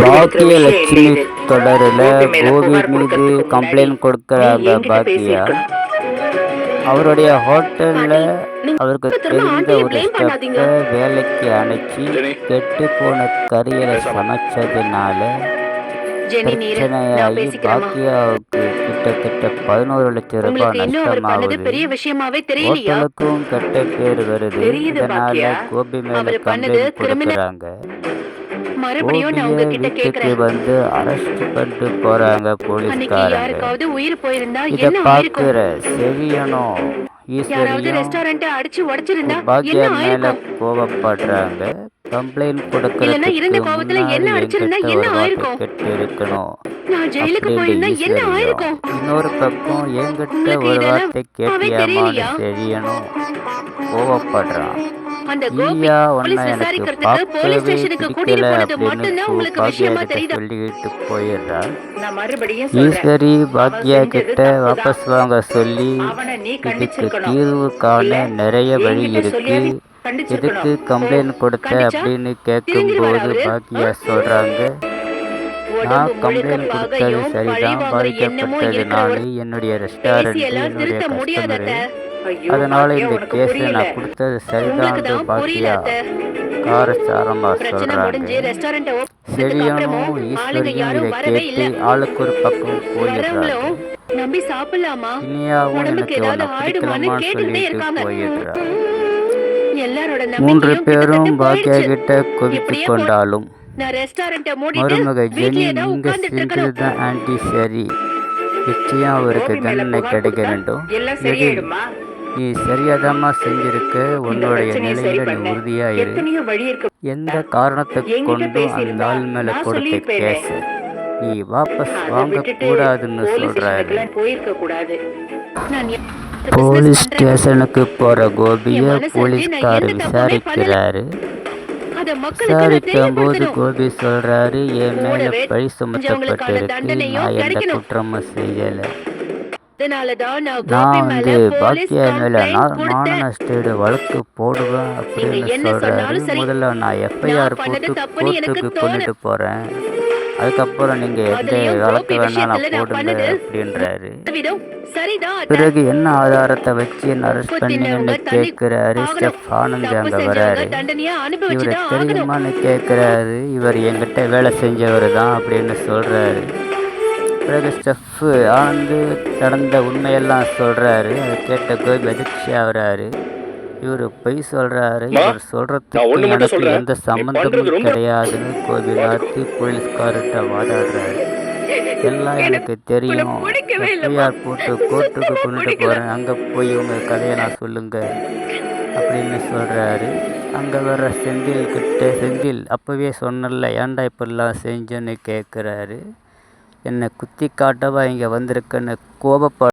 பாக்கியலட்சுமி தொடரில் கோபி மீது கம்ப்ளைண்ட் கொடுக்குறாங்க பாக்கியா? அவருடைய ஹோட்டலில் அவருக்கு தெரிந்த ஒரு ஸ்டெப்பை வேலைக்கு அணைச்சி கெட்டு போன கறிகளை சமைச்சதுனால ஜெனி நீரு நான் பிரச்சனையாகி பாக்கியாவுக்கு கிட்டத்தட்ட பதினோரு லட்சம் ரூபாய் நஷ்டமாகுது பெரிய விஷயமாவே தெரியலையா? ஹோட்டலுக்கும் கெட்ட பேர் வருது. இதனால பாக்கியா. கோபி மேல கம்ப்ளைண்ட். கொடுக்குறாங்க. மறுபடியும் நான் உங்ககிட்ட கேக்குறேன். வந்து அரெஸ்ட் பண்ணிட்டு போறாங்க போலீஸ்காரங்க. உயிர் போயிருந்தா என்ன பாக்குற செரியனும் யாராவது ரெஸ்டாரண்ட் அடிச்சு உடைச்சிருந்தா பாக்கியா என்ன மேல ஆயிருக்கும்? கோபப்படுறாங்க கம்ப்ளைண்ட் இல்லைன்னா இருந்த கோவத்துல என்ன அடிச்சிருந்தா என்ன ஒரு வார்த்தை ஆயிருக்கும்? கேட்டு இருக்கணும் நான் ஜெயிலுக்கு போயிருந்தா அப்படின்னு என்ன ஈஸ்வரியும் ஆயிருக்கும்? இன்னொரு பக்கம் என்கிட்ட ஒரு வார்த்தை கேட்டியாமான்னு தெரியலையா? செரியனும் கோவப்படுறான். அந்த கோபி போலீஸ் எனக்கு விசாரிக்கிறதுக்கு போலீஸ் பார்க்கவே ஸ்டேஷனுக்கு கூட்டிட்டு போனது அப்படின்னு மட்டும்தான் உங்களுக்கு விஷயமா பாக்கியா தெரியுதா சொல்லிட்டு போயிடுறா. நான் மறுபடியும் சொல்றேன். ஈஸ்வரி செஞ்சது கிட்ட. வாபஸ் வாங்க சொல்லி இதுக்கு தீர்வு காண நிறைய வழி இருக்கு. கண்டிச்சிருக்கணும். கம்ப்ளைண்ட் கொடுத்த? அப்படின்னு கேட்கும்போது? பாக்கியா சொல்றாங்க நான் கம்ப்ளைண்ட் கொடுத்தது சரிதான். வாங்குற எண்ணமும் பாதிக்கப்பட்டது இருக்கிற நான். ஒரு என்னுடைய ரெஸ்டாரண்ட் என்னுடைய கஸ்டமரு அதனால இந்த கேஸை நான் கொடுத்தது சரிதான் அத்தை. காரசாரமா சொல்றாங்க. ஆளுங்க ஈஸ்வரியும் இதை கேட்டு ஆளுக்கு ஒரு பக்கம் போயிடுறாங்க. நம்பி சாப்பிடலாமா? இனியாவும் எனக்கு உன்னை பிடிக்கலாமான்னு சொல்லிட்டு போயிடுறா மூன்று பேரும் பாக்கியா கிட்ட இப்படியே கொண்டாலும் மருமக ஜெனி நீங்க இருக்கணும். தான் ஆன்டி சரி. நிச்சயம் அவருக்கு தண்டனை கிடைக்க வேண்டும். சரியாயிடுமா? நீ சரியாதாம்மா செஞ்சிருக்க உன்னுடைய நிலையில நீ பண்ண உறுதியா இரு. எத்தனையோ வழி இருக்கு. எந்த காரணத்தை கொண்டும் அந்த ஆள் மேல கொடுத்த. கேஸ் நீ வாபஸ் வாங்க கூடாதுன்னு சொல்றாரு போலீஸ். ஸ்டேஷனுக்கு போற கோபிய போலீஸ்கார் விசாரிக்கிறாரு. விசாரிக்கும் போது கோபி சொல்றாரு என் மேல பழி சுமத்தப்பட்டிருக்கு. நான் எந்த. குற்றமும் செய்யல. அதனாலதான் நான் வந்து பாக்கியா மேல கொடுத்தேன் மானநஷ்டீடு வழக்கு போடுவேன் அப்படின்னு சொல்றாரு. முதல்ல நான் எஃப்ஐஆர் போட்டு கோர்ட்டுக்கு. கொண்டுட்டு போறேன் அதுக்கப்புறம் நீங்க எந்த வழக்கு வேணாலும் போடுங்க அப்படின்றாரு. பிறகு என்ன ஆதாரத்தை வச்சு என்ன அரெஸ்ட் பண்ணீங்கன்னு கேட்கிறாரு. ஸ்டெஃப் ஆனந்த் அங்க வராரு இவரை தெரியுமான்னு கேட்குறாரு இவர் என்கிட்ட வேலை செஞ்சவர் தான் அப்படின்னு சொல்கிறாரு பிறகு ஸ்டெஃப் ஆனந்து நடந்த உண்மையெல்லாம் சொல்கிறாரு அதை கேட்ட கோபி அதிர்ச்சி ஆகுறாரு இவர் பொய் சொல்கிறாரு இவர் சொல்கிறதுக்கு எனக்கு. எந்த சம்மந்தமும் கிடையாதுன்னு கோபிநாத் போலீஸ்கார்கிட்ட வாதாடுறாரு. எல்லாம் எனக்கு தெரியும். எஃப்ஐஆர் போட்டு கோர்ட்டுக்கு கொண்டுட்டு. போகிறேன் அங்கே போய் உங்கள் கதையை நான் சொல்லுங்க அப்படின்னு சொல்கிறாரு அங்கே வர செந்தில் கிட்ட செந்தில் அப்போவே சொன்னல ஏன்டா இப்படிலாம் செஞ்சேன்னு? கேட்குறாரு என்னை குத்தி காட்டவா இங்கே வந்திருக்கேன்னு கோபப்ப